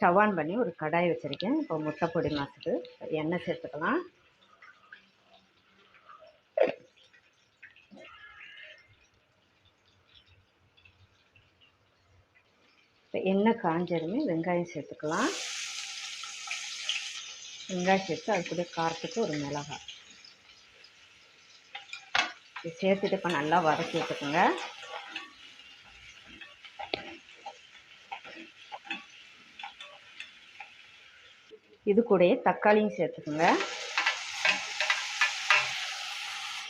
Stove on பண்ணி ஒரு கடாய் வச்சுருக்கேன். இப்போ முட்டை பொடி மாசுக்கு எண்ணெய் சேர்த்துக்கலாம். இப்போ எண்ணெய் காஞ்சதுமே வெங்காயம் சேர்த்துக்கலாம். வெங்காயம் சேர்த்து அது கூட காரத்துக்கு ஒரு மிளகாய். சேர்த்துட்டு இப்போ நல்லா வதக்கி விட்டுக்குங்க இது கூடயே தக்காளியும் சேர்த்துக்குங்க.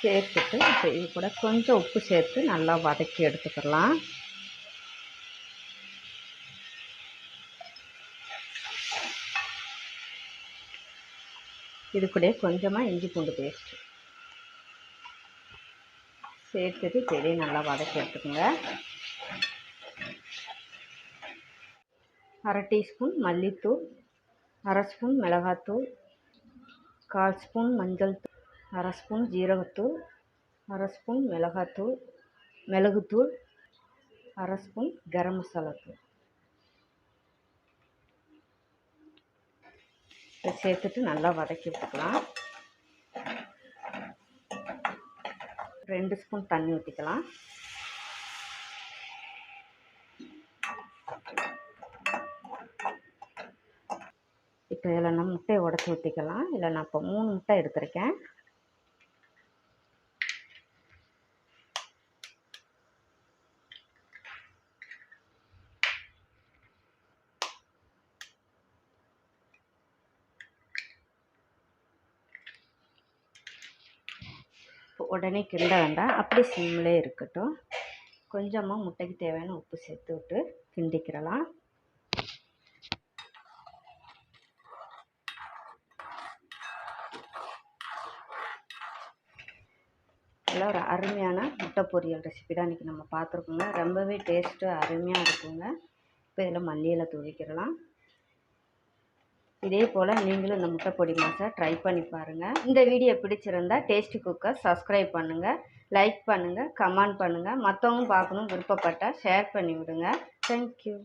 சேர்த்துட்டு இப்போ இது கூட கொஞ்சம் உப்பு சேர்த்து நல்லா வதக்கி எடுத்துக்கலாம். இது கூட கொஞ்சமாக இஞ்சி பூண்டு பேஸ்ட்டு சேர்த்துட்டு பெரிய நல்லா வதக்கி எடுத்துக்கோங்க. அரை டீஸ்பூன் மல்லித்தூள் அரை ஸ்பூன் மிளகாத்தூள் கால் ஸ்பூன் மஞ்சள் தூள் அரை ஸ்பூன் ஜீரகத்தூள் அரை ஸ்பூன் மிளகாத்தூள் மிளகுத்தூள் அரை ஸ்பூன் கரம் மசாலா தூள் இதை சேர்த்துட்டு நல்லா வதக்கி விட்டுக்கலாம் ரெண்டு ஸ்பூன் தண்ணி ஊற்றிக்கலாம் இதில் நம்ம முட்டையை உடச்சி ஊற்றிக்கலாம் இல்லை நான் இப்போ மூணு முட்டை எடுத்திருக்கேன். உடனே கிண்ட வேண்டாம். அப்படி சிம்லே இருக்கட்டும். கொஞ்சமாக முட்டைக்கு தேவையான உப்பு சேர்த்து விட்டு கிண்டிக்கிறலாம் இதில் ஒரு அருமையான முட்டை பொரியல் ரெசிபி தான் இன்றைக்கி நம்ம பார்த்துருக்கோங்க. ரொம்பவே டேஸ்ட்டு அருமையாக இருக்குங்க. இப்போ இதில் மல்லியில் தூவிக்கிறலாம் இதே போல் நீங்களும் இந்த முட்டை பொடி மாசை ட்ரை பண்ணி பாருங்கள் இந்த வீடியோ பிடிச்சிருந்தா டேஸ்டி குக்கர் சப்ஸ்கிரைப் பண்ணுங்கள் லைக் பண்ணுங்கள் கமெண்ட் பண்ணுங்கள் மற்றவங்க பார்க்கணும் விருப்பப்பட்டால் ஷேர் பண்ணி விடுங்க தேங்க்யூ